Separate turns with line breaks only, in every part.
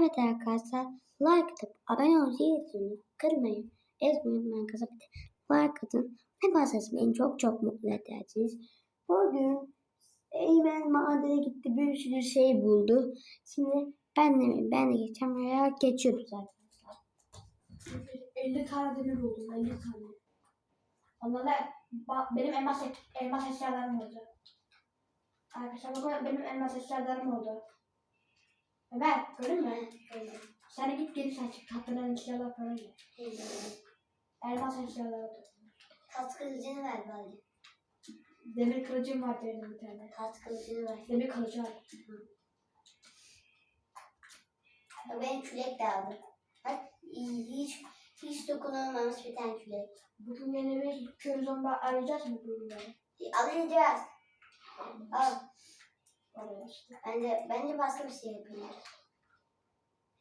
Evet arkadaşlar like atıp abone olmayı zilini kırmayın. Ezmeyi unutmayın kızım. Like atın. Ve bahsetsin beni çok çok mutlu edersiniz. Bugün Eymen madene gitti bir sürü şey buldu. Şimdi ben de ben de geçeceğim veya geçiyoruz arkadaşlar.
50 tane demir buldum. 50 tane. Onlarla ba- benim elmas, elmas eşyalarım oldu. Arkadaşlar bakın benim elmas eşyalarım oldu. Evet, gördün mü? Sen de git geri sen çık. Tatlıdan eşyalar falan ye. Elmas eşyalar oldu.
Tat kılıcını ver bari.
Demir kılıcım var benim bir tane.
Tat kılıcını ver.
Demir kılıcı var.
Ben külek de aldım. Bak hiç hiç dokunulmamış bir tane külek.
Bugün yine bir kör zombi arayacağız mı bu ürünleri?
Alacağız. Al.
Oraya işte.
Bence, bence başka bir şey yapıyoruz.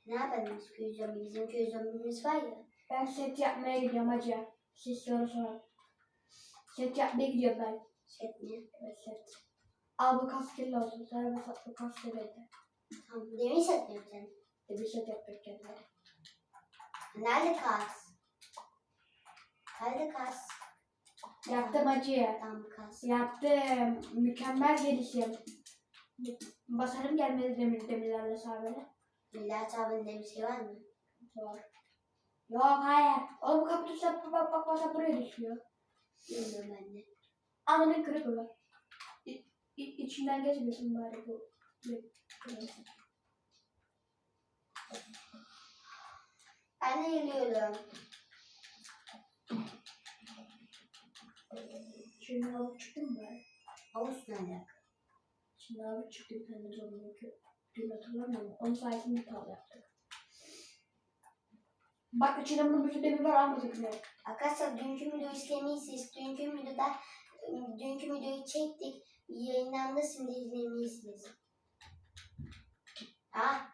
Ne yapalım biz köy zombi? Bizim köy zombimiz var ya.
Ben set yapmaya gidiyorum hacı. Siz soru sorun. Set yapmaya gidiyorum ben.
Şey ne?
Evet set. Al bu kaskeli olsun. Sana bu bu kaskeli.
Tamam. Demir satmıyorum sen.
Bir set yaptık kendine.
Nerede kas? Nerede kas?
Yaptım hacı.
Tamam kas.
Yaptım. Mükemmel gelişim. Basarım gelmedi demir demirlerle sabene.
Millet abinde bir şey var mı?
Var. Yok hayır. Oğlum bu kaktüs bak bak bak bak buraya düşüyor.
Bilmiyorum ben de.
Ananın kırık var. İ, i, içinden geçmesin bari bu.
Ben de geliyorum.
Şimdi alıp çıktım bari.
Havuz ne alaka?
Şimdi alıp çıktı bir tane zorluğu. Dün hatırlamıyorum. Onun sayesinde pahalı yaptık. Bak içinde bunun bir demir var almadık bile.
Arkadaşlar dünkü videoyu izlemeyiz. Dünkü videoda dünkü videoyu çektik. Yayınlandı şimdi izlemeyiz. Ha?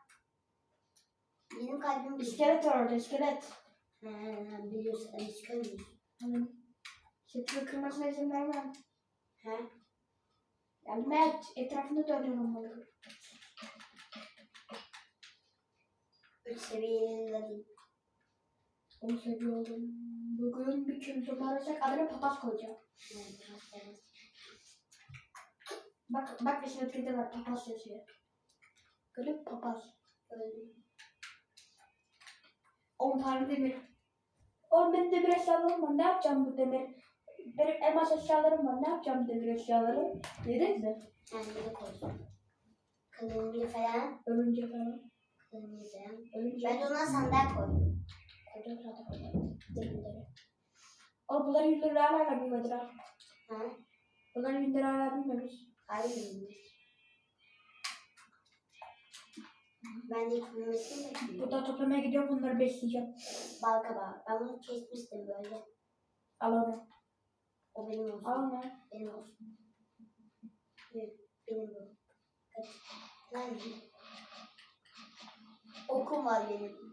Benim kalbim
İskelet var orada iskelet.
Ha, biliyorsun görmüyorum.
Hani setini kırmasına izin vermem.
Ha?
Yani Mert etrafında dönüyor olmalı.
Üç seviyeli.
Onu seviyorum. Bugün bir kim toparlayacak adına patas koyacağım. Bak bak etikette var papas yazıyor. Görüp papas.
Öyle.
10 tane demir. Oğlum benim demir eşyalarım var. Ne yapacağım bu demir? Benim elmas eşyalarım var. Ne yapacağım demir eşyaları? Yediniz mi?
Yani de koyacağım. Kılığını falan.
Ölünce falan.
Kılığını falan.
Ölünce.
Ben de ona sandal koydum.
Koyacağım zaten koyacağım. Demirleri. Oğlum bunların yüzleri hala büyümedi ha.
Ha?
Bunların yüzleri hala büyümemiş.
Hayır bilmiyorum. Ben de büyümesini bekliyorum.
Burada toplamaya gidiyorum bunları besleyeceğim.
Bal kabağı. Ben bunu kesmiştim böyle.
Al onu.
O benim olsun.
Al onu.
Benim olsun. Benim bu. Kaç. Lan. Okum var benim.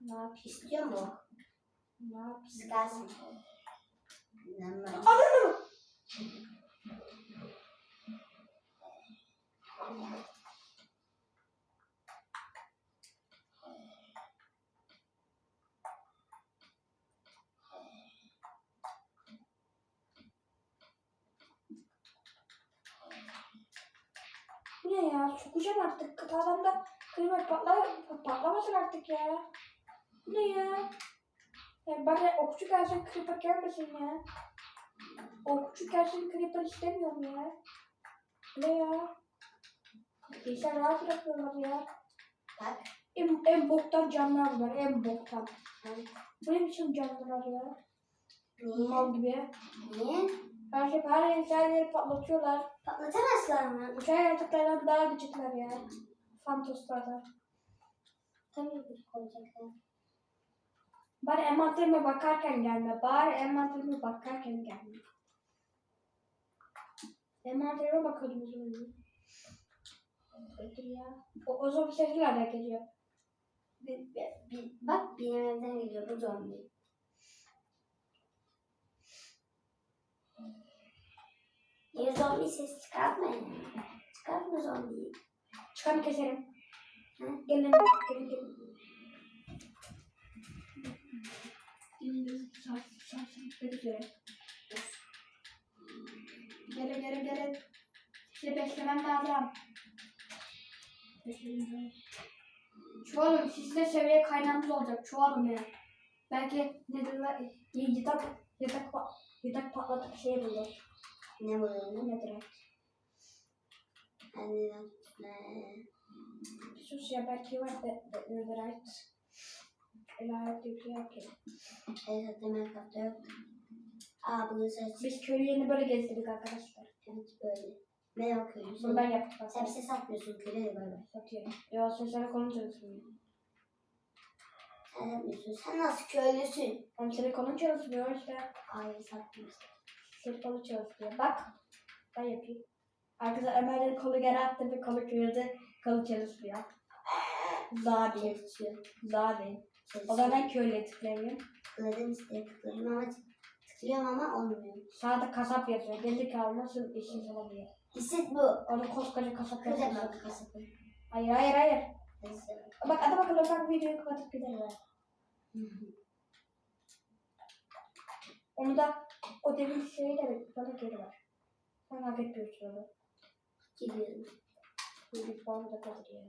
Ne yapayım?
İstiyor mu?
Ne yapayım?
İstersin. İnanmam.
Ananı! Bu ne ya? Sokacağım artık. Kafamda kıymet patla patlamasın artık ya. Bu ne ya? Yani bari okçu gelsin creeper gelmesin ya. Okçu gelsin creeper istemiyorum ya. Ne ya? İnsan rahat bırakıyorlar ya.
Bak.
En, en boktan canlar var. En boktan. Ne biçim canlılar ya?
Niye?
Mal gibi.
Niye?
Her şey her yeri patlatıyorlar.
Patlatamazlar mı?
Uçan yaratıklardan daha gıcıklar ya. Fantoslardan.
Tabii ki koyacaklar.
Bari envanterime bakarken gelme. Bari envanterime bakarken gelme. Envanterime bakıyordum az önce. Öldür ya. O, o zombi sesli nereden geliyor?
Bir, bir, bir, bak benim evden geliyor bu zombi. Niye zombi ses çıkartmayın? Çıkartma zombiyi.
Çıkanı keserim. Gelin, gelin, gelin. Gelin. Gelin, gelin, gelin. Sizi beslemem lazım. Çoğalın, sizde seviye kaynağınız olacak. Çoğalın ya. Belki ne derler, yatak, yatak, yatak patlatıp şey bulur.
Ne buldun?
Nedir?
Hadi ne?
Sus ya belki var da. Elahet diye bir şey yok ki.
Evet demek kapta yok. Aa bunu seç.
Biz köylü yerini böyle gezdirdik arkadaşlar.
Evet böyle. Ne okuyorsun?
Bunu ben yaptım.
Sen bir şey satmıyorsun köle de böyle.
Satıyorum. Ya sen sana kolun çalışmıyor.
Sen yapmıyorsun. Sen nasıl köylüsün?
Oğlum senin kolun çalışmıyor işte.
Hayır satmıyorsun.
Senin kolun çalışmıyor. Bak. Ben yapayım. Arkadaşlar Ömer'in kolu geri attı ve kolu kırıldı. Kolu çalışmıyor. Zabi.
Çalışıyor.
Zabi. O
Çalışıyor.
zaman ben köylüye tıklayayım.
Tıkladım işte tıkladım ama tıklıyorum ama olmuyor.
Sağda kasap yazıyor. Gerizekalı nasıl işsiz olabiliyor?
Hisset bu.
Orada koskoca kasap yazıyor.
bak kasapı.
Hayır hayır hayır. Bak adam akıllı bak videoyu kapatıp gidelim. Onu da o demin şeyi de bana geri ver. Sen hak etmiyorsun onu.
Gidiyorum.
Bir puanı da kalır ya.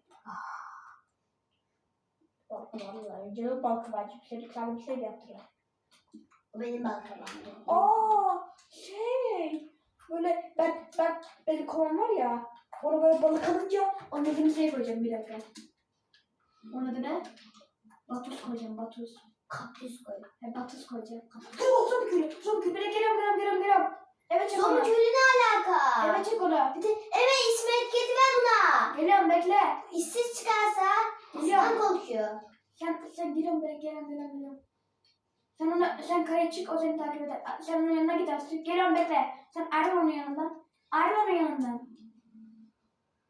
Balkı var. Canım balkı var. Şimdi sana bir şey yaptılar.
O benim balkabağımdı.
Aa şey. Böyle ben ben benim kovam var ya. Ona böyle balık alınca onun adını şey koyacağım bir dakika. Onun adı ne? Batus koyacağım Batus.
Kaktüs koy.
He, Batus koyacağım. Hey, zombi külü. Zombi külü. Geliyorum geliyorum geliyorum geliyorum. Evet çek
Sonra
onu.
köylü ne alaka?
Evet çek onu.
Bir de evet ismi etiketi ver buna.
Geliyorum bekle.
İşsiz çıkarsa
Biliyorum.
bizden korkuyor.
Sen sen geliyorum bekle geliyorum geliyorum geliyorum. Sen ona sen karaya çık o seni takip eder. Sen onun yanına gidersin. Geliyorum bekle. Sen ayrıl onun yanından. Ayrıl onun yanından.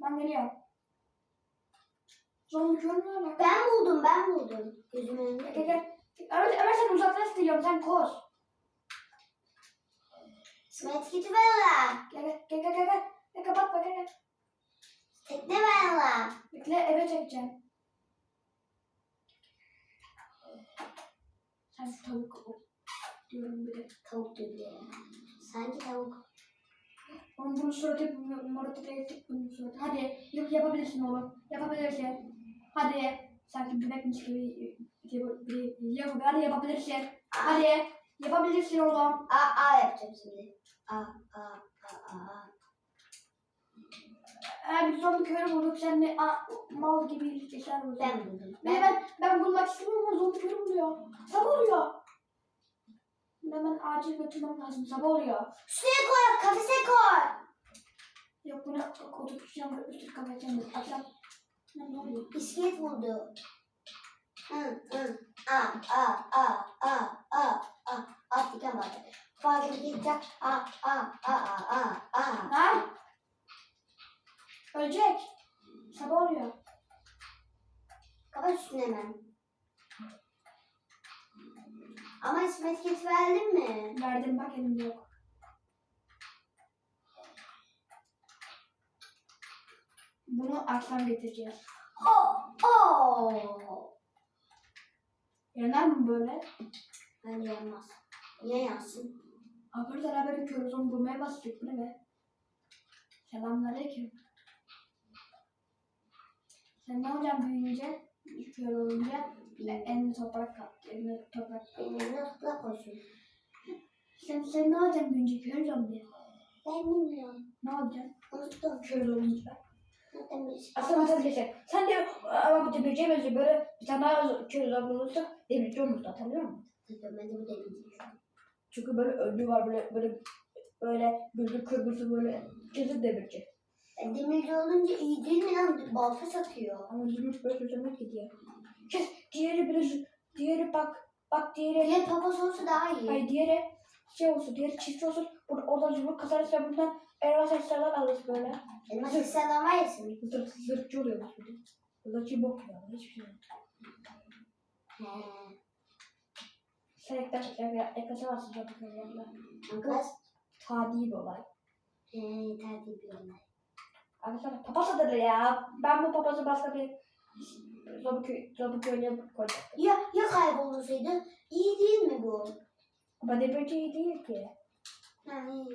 Ben geliyorum. Zombi görmüyor bak.
Ben buldum ben buldum. Gözümün
Gel
önünde.
gel. Ömer, Ömer sen uzaklaş diyorum sen koş.
Etiketi ver ona.
Gel gel gel gel gel. gel. Gel kapatma gel gel.
Tekne ona.
Bekle eve çekeceğim. Sen tavuk ol. Diyorum bir de.
Tavuk dedi. Sanki tavuk.
Oğlum bunun suratı Murat'ı değil bunun suratı. Hadi yap, yapabilirsin oğlum. Yapabilirsin. Hadi. Sanki bebekmiş gibi yap- hadi yapabilirsin. Hadi. Yapabilirsin oğlum.
A A yapacağım şimdi. A A A A.
Eğer biz zombi körü bulduk sen de a, mal gibi işler buldun.
Ben buldum.
Ben, ben, ben bulmak istemiyorum ama zombi körü buluyor. Sabah oluyor. Hemen acil götürmem lazım. Sabah oluyor.
Şuraya koy. Kafese koy.
Yok bunu oturtacağım üstü kapatacağım. Akşam. Ne oluyor?
İskelet buldu. Hı hı. A A A A A A. A diken vardı. Fark edecek. A A A A A A.
Lan! Ölecek. Sabah oluyor.
Kapat üstüne hemen. Ama ismi etiketi mi?
Verdim bak elimde. Bunu akşam getireceğiz.
Oh, oh.
Yanar mı böyle?
Bence yanmaz. Niye yansın?
Arkadaşlar haberim körüz onu bulmaya bastık. Bu ne be? Selamünaleyküm. Sen ne olacaksın büyüyünce? Kör olunca eline toprak kap. Eline toprak kap.
Yerine toprak koysun.
Sen, sen ne olacaksın büyüyünce? Kör zombi.
Ben bilmiyorum.
Ne olacaksın?
Unuttum.
Kör olunca.
Şey.
Aslında sen de ama bu demirciye benziyor. Böyle bir tane daha zombi olursa demirci olmuş da hatırlıyor musun?
Ben de bu an.
Çünkü böyle önlüğü var böyle böyle böyle gözü kırmızı böyle kesin demirci.
E, Demirci olunca iyi değil mi lan? Balta satıyor.
Ama zümrüt böyle sözlemek gidiyor. Kes diğeri biraz diğeri bak bak diğeri
Diğer papaz olsa daha iyi.
hayır diğeri şey olsun diğeri çift olsun burada oradan zümrüt kazarsa bundan elmas eşyalar alırız böyle.
Elmas eşyalar var ya senin.
Zırt, zırtçı oluyoruz bir de. Zırtçı bok ya hiçbir şey yok.
He.
Sen ekler ekler eklesemezsin çok yanında.
Arkadaş.
Tadi bir olay.
He, tertip bir olay.
Arkadaşlar papaz adı ya. Ben bu papazı başka bir Zombi köy, zombi köyüne koyacaktım.
Ya, ya kaybolursaydı? İyi değil mi bu?
Ama ne böceği değil ki.
Yani...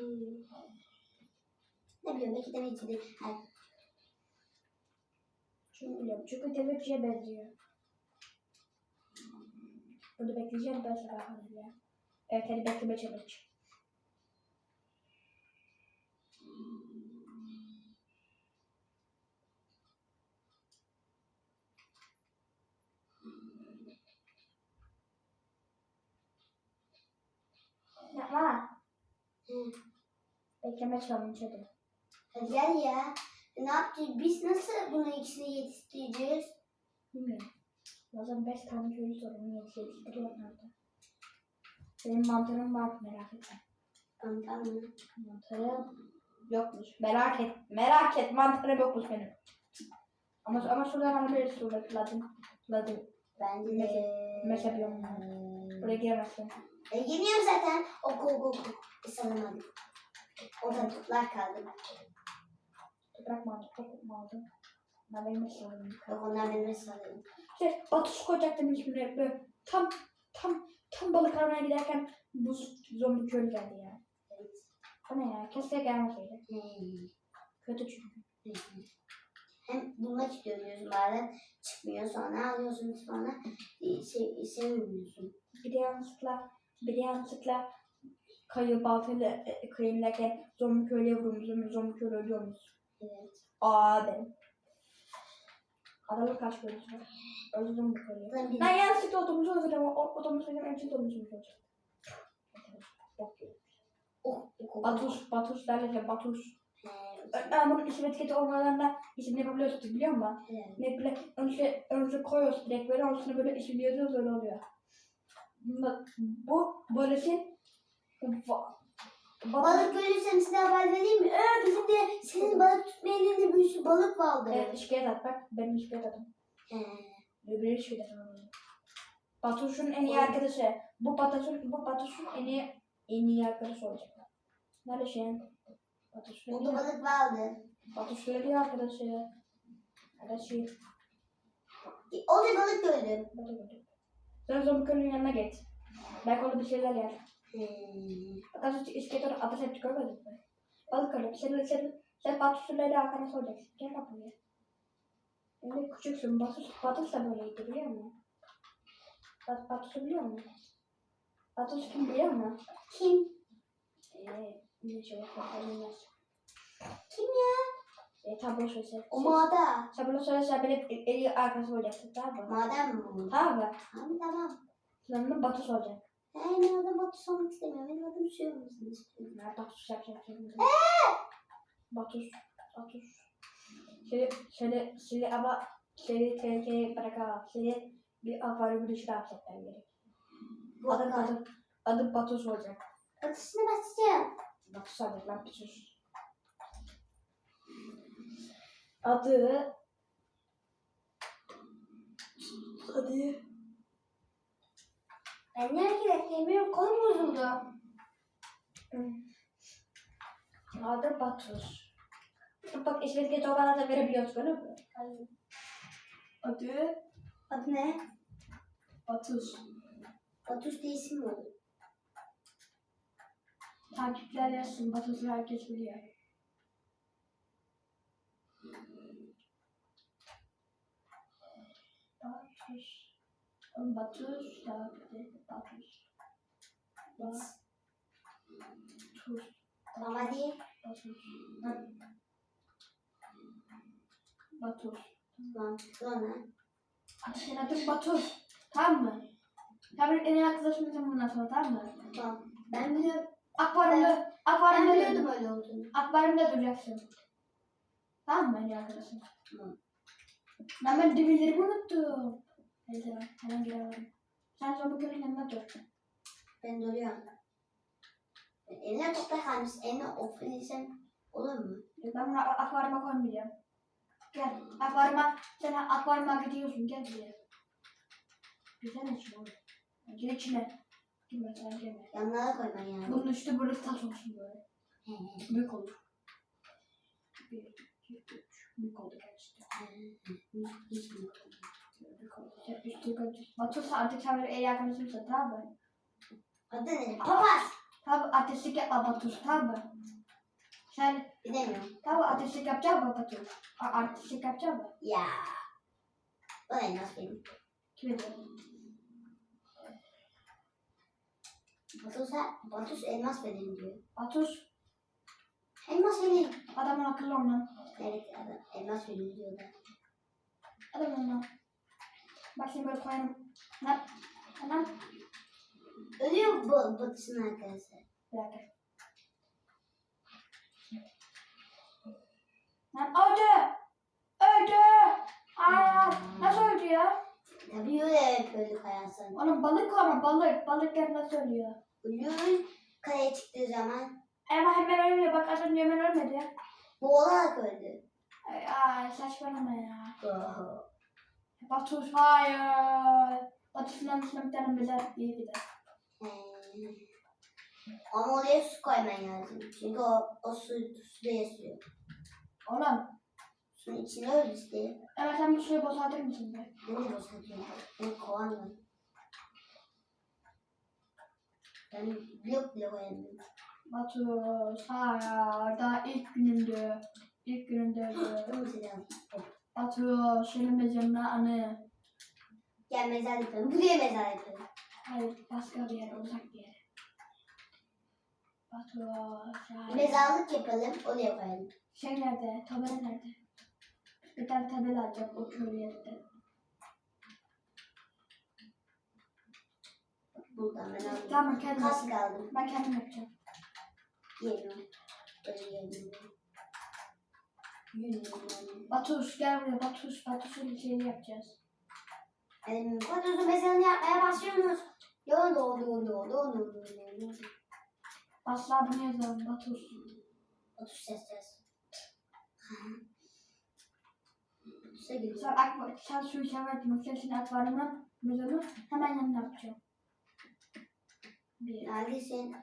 Ne bileyim belki de belki de. Hayır.
Çünkü biliyorum. Çünkü demirciye benziyor. Bunu bekleyeceğim ben sabah kadar ya. Evet hadi bekleme challenge. Yapma. Bekleme challenge hadi.
Hadi gel ya. Ne yapacağız? Biz nasıl bunu ikisini yetiştireceğiz?
Bilmiyorum. Zaman 5 tane köylü sorunu yetiştiriyorlardı. Benim mantarım var merak etme.
Tamam mı?
Mantarım yokmuş. Merak et. Merak et mantarım yokmuş benim. Ama ama şuradan alabiliriz şurada. Latin.
Bence
Mezhep-
de...
mezhep yok. Buraya giremezsin.
E, geliyorum zaten. Oku oku oku. E, sanırım. Orada tutlar kaldı.
Toprak mantar, toprak mantar. Ben benim sorunum.
Yok onlar benim sanırım.
Şey, Batus koyacaktım hiçbirine. Böyle tam tam tam balık aramaya giderken bu zombi köylü geldi ya.
Evet.
Ne ya? Keşke gelmeseydi.
Hmm.
Kötü çünkü.
Hem bulmak istiyorum diyorsun bazen çıkmıyor sonra alıyorsun sonra e, şey, sevmiyorsun.
Bir de yanlışlıkla, bir de yanlışlıkla kayı baltayla e, kıyımlarken zombi köylüye vurmuş, zombi, zombi köylü ölüyormuş.
Evet.
Dedim. Adamın kaç köylüsü var? Zombi köylü.
Ben bir-
Ben yanlışlıkla otobüsü özledim ama o otobüsü özledim, en çok otobüsü olacak. Gibi.
Oh, oku.
Batus, Batus derler Batus.
He,
Ben bunun isim etiketi olmadan da isim yapabiliyorsun biliyor musun?
evet.
Ne bile önce önce koyuyorsun direkt böyle üstüne böyle isim yazıyoruz öyle oluyor. Bak bu böylesin. Va-
Balık görürsem size haber vereyim mi? Ee, bizim de senin balık tutma elinde bir sürü balık vardı.
Evet şikayet at bak benim şikayet atım.
He.
Öbürü şikayet atım. Batuş'un en iyi arkadaşı. Bu Batuş'un bu Batuş'un en iyi en iyi arkadaşı olacak. Nerede şey? En
Burada balık vardı.
En iyi arkadaşı. Arkadaşı.
O da balık gördüm.
Burada gördüm. Sen zombi kölünün yanına git. Belki orada bir şeyler yer.
Hmm.
Bak az önce iskelet ateş etti görmedin mi? Balık öyle. Sen, sen, sen Batuş'un arkana soracaksın. Gel bak buraya. Şimdi küçüksün. Batus, Batus da böyleydi biliyor musun? Bat, Batus'u biliyor musun? Batus kim biliyor musun?
Kim?
Eee ne şey yok. Bilmez.
Kim ya?
Eee tablo söylese.
O mağda.
Tablo söylese benim en iyi arkadaşı olacaksın tamam mı?
Madem mi?
Tamam mı?
Tamam tamam.
Sonra Batus olacak.
Hey, benim adım Batu olmak istemiyorum. Benim adım Su olmasını istiyorum.
Ya Batus yapacak şey yok. Batus. Batus. Seni, seni, seni ama seni tehlikeye bırakamam. Seni bir akvaryumun dışına hapsetmem gerek. Adım,
Vodka.
adım, adım Batus olacak.
Batısına basacağım.
Batus olacak lan sus. Adı... Adı...
Ben ettiğimi benim kolum bozuldu.
Adı Batus. Bak geç olmadan da verebiliyorsun öyle mi? Adı
Adı ne?
Batus.
Batus diye isim mi oldu?
Takipçiler yazsın. Batus'u herkes biliyor. Batus. Oğlum Batus. Takipçi. Batus. Batus.
Tamam hadi.
Batus. Batus.
Tamam. Sonra.
Senin adın Batus. Tamam mı? Benim en iyi arkadaşım sen bundan sonra tamam mı?
Tamam. Ben biliyorum.
Akvaryumda,
Ben
akvaryumda
biliyordum
dur.
öyle olduğunu.
Akvaryumda duracaksın. Tamam mı en iyi arkadaşım?
Tamam.
Ben ben demirlerimi unuttum. Neyse ben hemen geri alırım. Sen köyün yanına dur.
Ben duruyorum. Eline toprak almış. Eline ofisem olur mu?
Ben bunu akvaryuma koymayacağım. Gel akvaryuma, sen akvaryuma gidiyorsun gel buraya. Güzel için oğlum. Gir içine. Girme sen girme.
Yanlara koyma yani.
Bunun üstü böyle tas olsun böyle.
He he.
Büyük olur. Bir, iki, üç. Büyük oldu gerçekten.
Hiç mi?
Üstü artık sen böyle el arkadaşımsın tamam mı?
Adı ne? Papaz.
Tamam artistlik yapma Batur mı? Sen
Bilemiyorum.
tamam artistlik yapacak mı Batur? A- Artistlik yapacak mı?
Ya. O da nasıl benim?
Kim ediyor?
Batus'a, Batus elmas verin diyor.
Batur
Elmas verin.
adamın akıllı ondan.
Evet adam elmas verin diyor da.
Adam ondan. Bak şimdi böyle koyalım. Ne? Hemen
Ölüyor bu Batus'un arkadaşı.
bir dakika. Lan öldü! Öldü! Hayır! Nasıl öldü ya?
Tabii öyle hep öyle kayarsan.
Onun balık ama balık. Balık nasıl ölüyor?
Ölüyor kaleye çıktığı zaman
Ama hemen ölmüyor. Bak az önce hemen ölmedi.
boğularak öldü.
Ay, ay saçmalama ya.
Oho.
Batur hayır. Batur'un anısına bir tane mezar iyi gider.
Ee, Ama oraya su koyman lazım. Çünkü o, o su, suda yaşıyor.
Oğlum
Suyun içine öldü işte.
hemen sen bu suyu boşaltır mısın be?
Ben de boşaltıyorum. Ben kovan var. Ben blok bile koyamıyorum.
Batur hayır. Daha ilk günündü. İlk gününde öldü.
Dur mesela.
Batur senin mezarına anı.
Gel mezar yapalım. Buraya mezar yapalım.
Hayır başka bir yere uzak bir yere. Batur hayır.
Mezarlık yapalım. Oraya koyalım.
Şey nerede? Tabela nerede? Bir tane tabela alacağım o köy yerinde.
Buradan ben aldım.
Tamam kendim
Kas kaldım.
Ben kendim yapacağım.
Yemiyorum. Böyle yemiyorum. Yürüyorum.
Batuş gel buraya Batuş. Batuş'un şeyini yapacağız.
Yani Patos'un mezarını yapmaya başlıyoruz. Yoğun doğdu, yoğun doğdu, yoğun doğdu.
Asla bunu yazalım Batuş.
Otur ses ses. Otursa gidiyor.
Sen, akva, sen su içemezsin. Sen şimdi akvaryumu mezarı hemen yanına yapacağım. Bir.
Neredesin?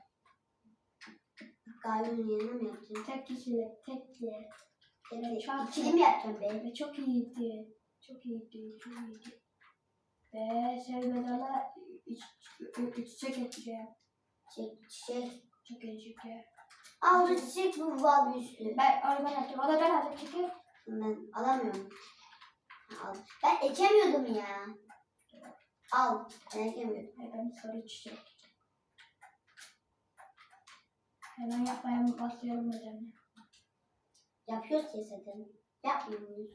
Galiba yanına mı yapacaksın?
Tek kişilik, tek yer.
Evet,
çok-
ikili mi yapacaksın be?
Ve çok iyiydi. Çok iyiydi, çok iyiydi. Ve şey iç, iç çiçek edeceğim.
Çiçek, çiçek.
Çok.
Aa orada çiçek bu var üstü.
Ben oradan yapacağım. O da ben alacağım çünkü.
Ben alamıyorum. Al. Ben ekemiyordum ya. Al. Ben ekemiyordum.
Hayır ben sarı çiçek. Hemen yapmaya mı başlayalım hocam?
Yapıyoruz ki zaten. Yapmıyor muyuz?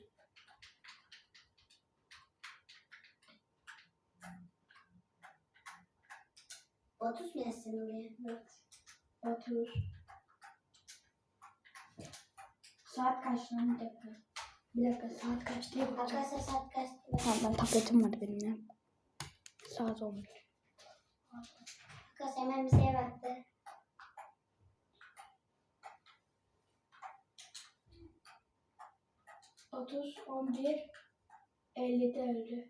Otuz mu yazsın oraya?
Evet. Otur. Saat kaç lan bir dakika. Bir dakika saat kaç diye bakacağım.
Arkadaşlar saat kaç?
Tamam ben tabletim vardı benim ya. Saat olmuş.
Arkadaşlar hemen şeye baktı.
Otuz, on bir, ellide öldü.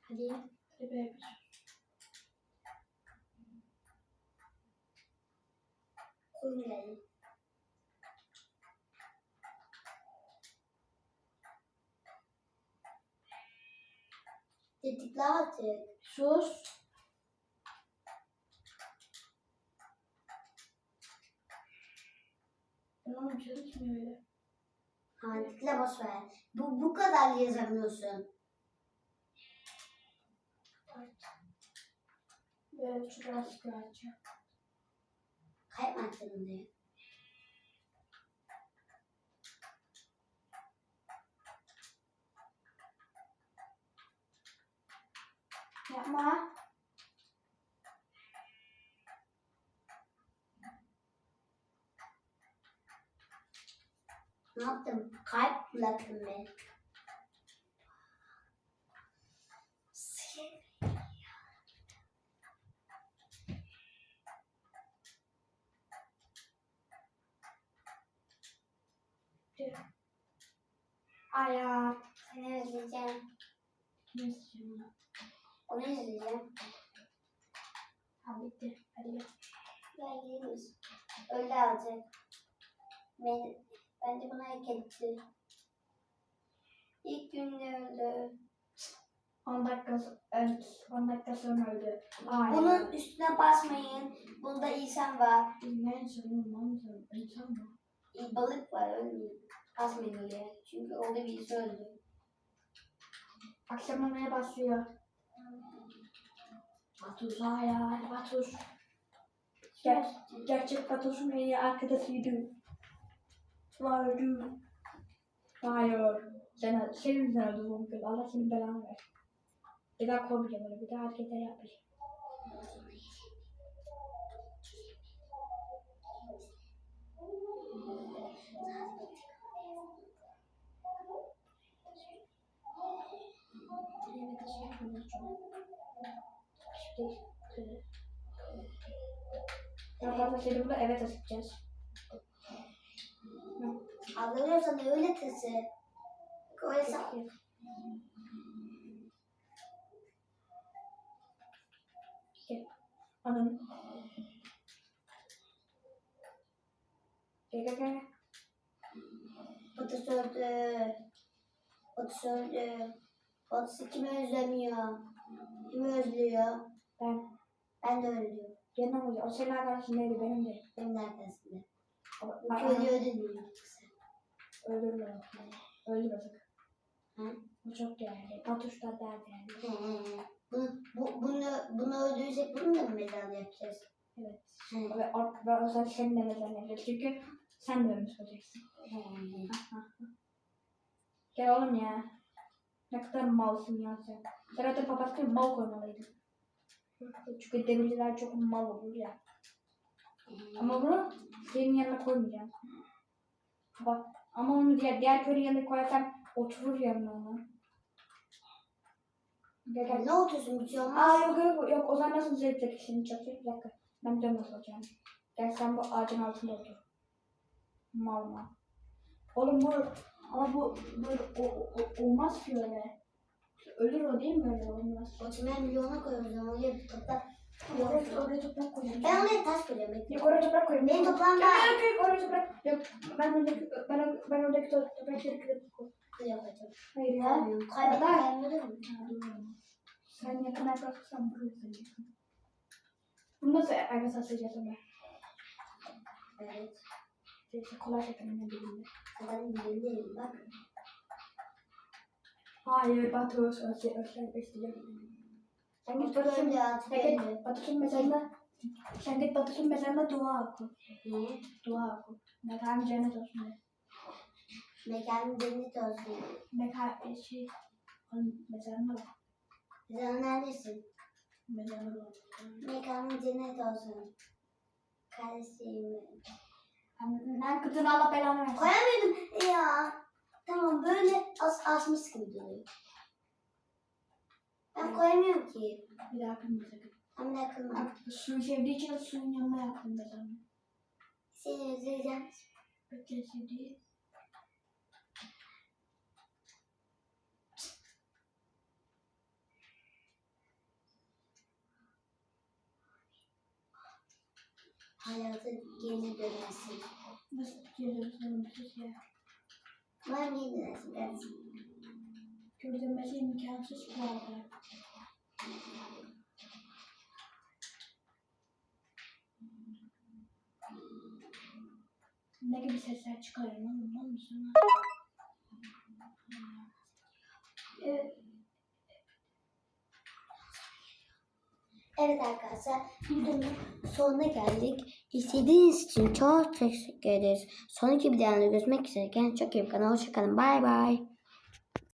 Hadi.
Hadi be.
Koyun. Tetikle artık.
Sus. Tamam çalışmıyor öyle.
Ha tıkla boş ver. Bu, bu kadar yazamıyorsun.
Sıkıntı.
Kayıp mı açalım diye.
Yapma.
Ne yaptım? Kalp bıraktım be.
Aya.
Seni özleyeceğim.
Neyse.
Onu izleyeceğim.
Ha bitti. Hadi.
Ya yeriz. Öyle alacak. Ben, bence buna hak etti. İlk günde öldü.
10 dakika, evet, 10 dakika sonra öldü. Aynen.
Bunun üstüne basmayın. Bunda insan var.
ne söylüyorum lan sen? İnsan mı?
İyi, Balık var ölmüyor. Basmayın oraya. Çünkü orada birisi öldü.
Akşam olmaya başlıyor. Batur hayal, Batur. Ger gerçek Batur'un en iyi arkadaşıydı. Vardı. Hayır. Sen, senin yüzünden bu kız. Allah senin belanı ver. Bir daha kovmayacağım öyle. Bir daha hareketler yapmayacağım. Daha fazla seni burada eve taşıyacağız.
Anlıyorsan öyle tası. Öyle sa-
Gel. Anam. Gel gel gel.
Batı öldü. Batı öldü. Batı kimi özlemiyor? Kimi özlüyor?
Ben.
Ben de ölüyorum.
Yanına mı? O senin arkadaşın neydi benim de.
Benim de
Bak,
köylü öldürmüyor.
Öldürme onu. Öldürme sakın.
Hı?
Bu çok değerli. Batuş da değerli.
He. Bunu, bu, bunu, bunu öldürürsek bunu da mı mezarlı yapacağız?
Evet.
He.
Ve, o, ve o zaman senin de mezarını yapacağız. Çünkü sen de ölmüş olacaksın. Gel oğlum ya. Ne kadar malsın ya sen. Sen zaten papatya mal koymalıydın. Çünkü demirciler çok mal olur ya. Ama bunu senin yanına koymayacağım. Bak ama onu diğer, diğer körün yanına koyarsam oturur yanına ona. Gel gel.
Ne otursun bir şey
Aa
olmaz.
yok yok yok o zaman nasıl zevkle şimdi çok bir dakika. Ben nasıl olacağım. Gel sen bu ağacın altında otur. Mal mal. Oğlum bu ama bu böyle o, o- olmaz ki öyle. Ölür o değil mi öyle olmaz?
Oturmaya milyona koyuyoruz ama oraya bir toprak.
Oraya, oraya toprak koyacağım.
Ben oraya taş koyuyorum. bekle.
Yok oraya toprak koyayım.
Benim toprağım
Yok
var.
yok yok oraya toprak. Yok ben oradaki ben, ben oradaki to- toprakları kırıp koy.
Buraya koyacağım.
Hayır ya.
Koymuyorum. Koymadan koyamıyorum.
Ha, doğru. Sen yakın yaklaşırsan burası yakın. Bunu nasıl arkadaşlar söyleyeceğiz ona?
Evet.
Neyse kolay şekerin ne bileyim.
Kadarın bildiğim bak.
Hayır Batu Özlem Özlem isteyeceğim. Sen git Batu'sun
ya
sen git. Batu'sun mezarına sen git Batu'sun mezarına dua oku.
Ne?
Dua oku. Mekan cennet olsun de.
Mekanın cennet olsun.
Mekan şey onun mezarına bak.
Sen neredesin?
Mezarına bak.
Mekanın cennet olsun. Kardeşim.
Ben kızın Allah belanı versin.
Koyamıyordum ya. Tamam böyle as asmış gibi duruyor. Ben koyamıyorum ki.
Bir daha kırma sakın.
Ama ne kılmam.
Bak suyu sevdiği için suyun yanına mezarını.
Seni özleyeceğim.
Bekle sevdiği.
Hayata geri dönersin.
Nasıl geliyoruz önümüzü ya?
Var mı geri dönersin kardeşim?
Görülmesi imkansız bir olay. Ne gibi sesler çıkarıyor lan ondan mı sonra? Evet.
Evet arkadaşlar videonun sonuna geldik. İzlediğiniz için çok teşekkür ederiz. Sonraki videoda görüşmek üzere. Kendinize çok iyi bakın. Hoşçakalın. Bay bay.